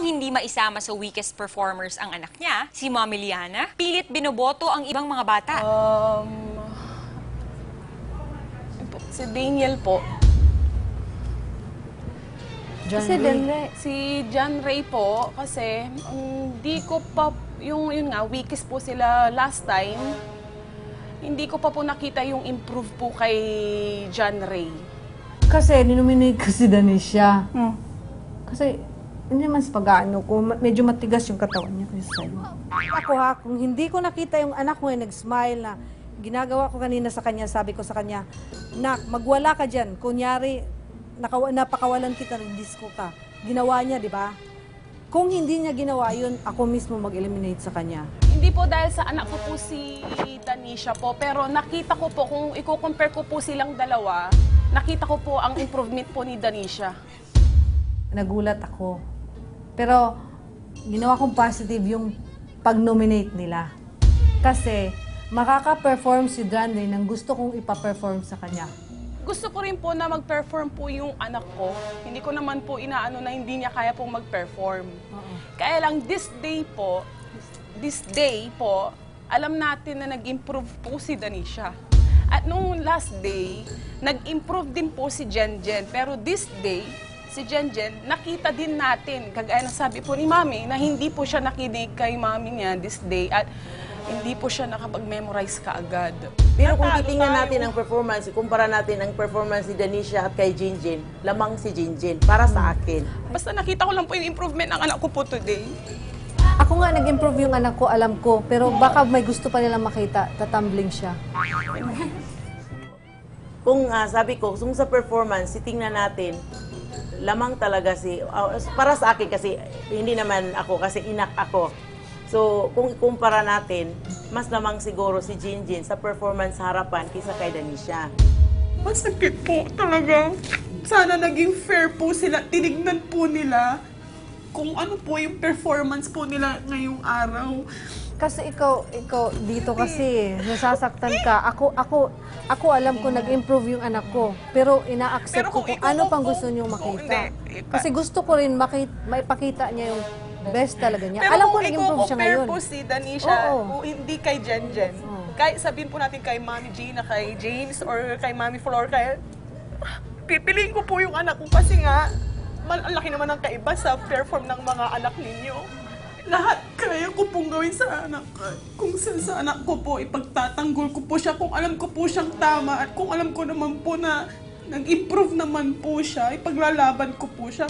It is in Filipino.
Upang hindi maisama sa weakest performers ang anak niya, si Mommy Liana, pilit binoboto ang ibang mga bata. Um, si Daniel po. Kasi din, Si John Ray po, kasi hindi ko pa, yung yun nga, weakest po sila last time. Hindi ko pa po nakita yung improve po kay John Ray. kasi ninominate ko si Danisha. Kasi hindi man sa pag-ano ko, ma- medyo matigas yung katawan niya kasi sa'yo. Ako ha, kung hindi ko nakita yung anak ko yung nag-smile na ginagawa ko kanina sa kanya, sabi ko sa kanya, Nak, magwala ka dyan. Kunyari, nakawa, napakawalan kita, disco ka. Ginawa niya, di ba? Kung hindi niya ginawa yun, ako mismo mag-eliminate sa kanya. Hindi po dahil sa anak ko po si Danisha po, pero nakita ko po, kung i-compare ko po silang dalawa, nakita ko po ang improvement po ni Danisha. Nagulat ako. Pero, ginawa kong positive yung pag-nominate nila. Kasi, makaka-perform si Dranley ng gusto kong ipa-perform sa kanya. Gusto ko rin po na mag-perform po yung anak ko. Hindi ko naman po inaano na hindi niya kaya pong mag-perform. Kaya lang this day po, this day po, alam natin na nag-improve po si Danisha. At nung last day, nag-improve din po si Jen Jen. Pero this day, si Jen Jen, nakita din natin, kagaya ng sabi po ni Mami, na hindi po siya nakinig kay Mami niya this day at hindi po siya nakapag-memorize kaagad. Pero kung titingnan natin ang performance, kumpara natin ang performance ni Danisha at kay Jinjin, lamang si Jinjin para sa akin. Basta nakita ko lang po yung improvement ng anak ko po today. Ako nga nag-improve yung anak ko, alam ko. Pero baka may gusto pa nilang makita, tatumbling siya. Kung ah, sabi ko, kung sa performance, titingnan natin, lamang talaga si, ah, para sa akin kasi, hindi naman ako, kasi inak ako. So, kung ikumpara natin, mas lamang siguro si Jinjin sa performance harapan kaysa kay Danisha. Masakit po talaga. Sana naging fair po sila. Tinignan po nila kung ano po yung performance po nila ngayong araw. Kasi ikaw, ikaw dito kasi nasasaktan ka. Ako, ako, ako alam ko nag-improve yung anak ko. Pero ina-accept Pero ko kung ano pang gusto kung makita. ipa- Kasi gusto ko rin makita, maipakita niya yung best talaga niya. Pero alam ko nag-improve siya ngayon. po si Danisha, Oo. kung hindi kay Jen Jen, kahit sabihin po natin kay Mami Gina, kay James, or kay Mami Flor, kaya pipiliin ko po yung anak ko kasi nga, ang laki naman ng kaiba sa perform ng mga anak ninyo. Lahat kaya ko pong gawin sa anak. Kung sa, sa anak ko po, ipagtatanggol ko po siya kung alam ko po siyang tama at kung alam ko naman po na nag-improve naman po siya, ipaglalaban ko po siya.